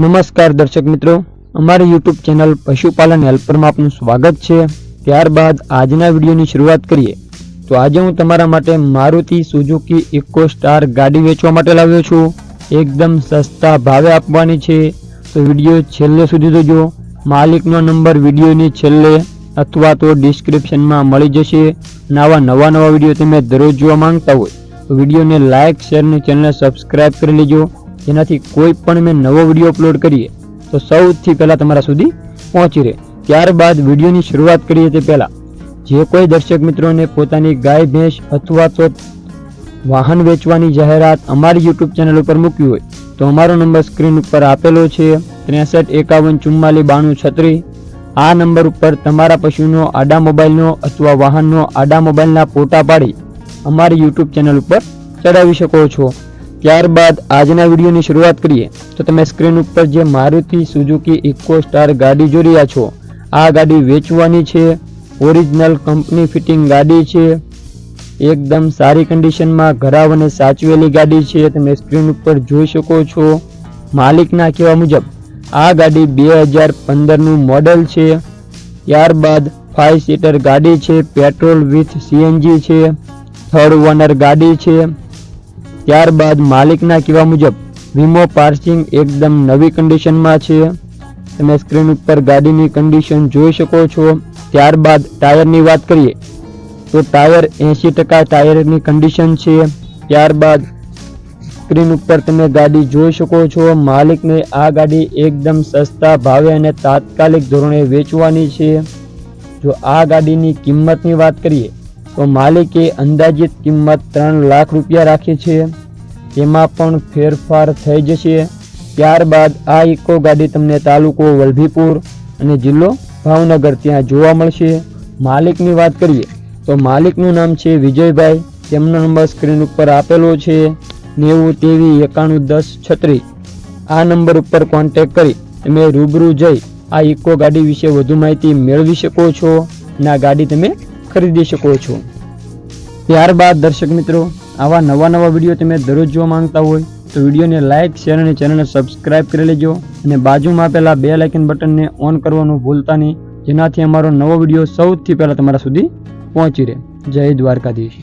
નમસ્કાર દર્શક મિત્રો. અમારી યુટ્યુબ ચેનલ પશુપાલન હેલ્પરમાં આપનું સ્વાગત છે. ત્યારબાદ આજના વિડીયોની શરૂઆત કરીએ. તો આજે હું તમારા માટે મારુતિ સુઝુકી ઇકો સ્ટાર ગાડી વેચવા માટે લાવ્યો છું. એકદમ સસ્તા ભાવે આપવાની છે. તો વીડિયો છેલ્લે સુધી જોજો. માલિકનો નંબર વિડીયોની છેલ્લે અથવા તો ડિસ્ક્રિપ્શનમાં મળી જશે. નવા નવા નવા વીડિયો તમે દરરોજ જોવા માંગતા હોય તો વિડીયોને લાઇક શેર અને ચેનલને સબસ્ક્રાઇબ કરી લેજો. જેનાથી કોઈ પણ મેં નવો વીડિયો અપલોડ કરીએ, તો સૌથી પહેલાં તમારા સુધી પહોંચી રહે. ત્યારબાદ વિડીયોની શરૂઆત કરીએ તે પહેલાં. જે કોઈ દર્શક મિત્રોને પોતાની ગાય, ભેંસ અથવા તો વાહન વેચવાની જાહેરાત અમારી યુટ્યુબ ચેનલ ઉપર મૂકવી હોય, તો અમારો નંબર સ્ક્રીન ઉપર આપેલો છે ત્રેસઠ એકાવન ચુમ્માલીસ બાણું છત્રીસ. આ નંબર ઉપર તમારા પશુનો આડા મોબાઈલનો અથવા વાહનનો આડા મોબાઈલના ફોટા પાડી અમારી યુટ્યુબ ચેનલ ઉપર ચડાવી શકો છો. ત્યારબાદ આજના વિડીયોની શરૂઆત કરીએ તો તમે સ્ક્રીન ઉપર જે મારુતિ સુઝુકી ઇકો સ્ટાર ગાડી જોઈ રહ્યા છો, આ ગાડી વેચવાની છે, ઓરિજિનલ કંપની ફિટિંગ ગાડી છે, એકદમ સારી કન્ડિશનમાં ઘરાવને સાચવેલી ગાડી છે, તમે સ્ક્રીન ઉપર જોઈ શકો છો. માલિકના કહેવા મુજબ, આ ગાડી બે હજાર પંદરનું મોડલ છે, ત્યારબાદ ફાઇવ સીટર ગાડી છે પેટ્રોલ વિથ સીએનજી છે થર્ડ ઓનર ગાડી છે ત્યારબાદ માલિકના કહેવા મુજબ, વીમો પાર્સિંગ એકદમ નવી કન્ડિશનમાં છે. તમે સ્ક્રીન ઉપર ગાડીની કન્ડિશન જોઈ શકો છો. ત્યારબાદ ટાયરની વાત કરીએ, તો ટાયર એંશી ટકા ટાયરની કન્ડિશન છે. ત્યારબાદ સ્ક્રીન ઉપર તમે ગાડી જોઈ શકો છો. માલિકને આ ગાડી એકદમ સસ્તા ભાવે અને તાત્કાલિક ધોરણે વેચવાની છે. જો આ ગાડીની કિંમતની વાત કરીએ તો માલિકે અંદાજિત કિંમત ત્રણ લાખ રૂપિયા રાખી છે. તેમાં પણ ફેરફાર થઈ જશે. ત્યારબાદ આ ઇકો ગાડી તમને તાલુકો વલભીપુર અને જિલ્લો ભાવનગર ત્યાં જોવા મળશે. માલિકની વાત કરીએ તો માલિકનું નામ છે વિજયભાઈ. તેમનો નંબર સ્ક્રીન ઉપર આપેલો છે. નેવું તેવી એકાણું દસ છત્રીસ. આ નંબર ઉપર કોન્ટેક કરી તમે રૂબરૂ જઈ આ ઇકો ગાડી વિશે વધુ માહિતી મેળવી શકો છો. અને આ ગાડી તમે ખરીદી શકો છો. ત્યારબાદ દર્શક મિત્રો, આવા નવા નવા વીડિયો તમે દરરોજ જોવા માંગતા હોય તો વિડીયોને લાઇક શેર અને ચેનલને સબસ્ક્રાઇબ કરી લેજો અને બાજુમાં આપેલા બે લાઇકન બટનને ઓન કરવાનું ભૂલતા નહીં, જેનાથી અમારો નવો વીડિયો સૌથી પહેલાં તમારા સુધી પહોંચી રહે. જય દ્વારકાધીશ.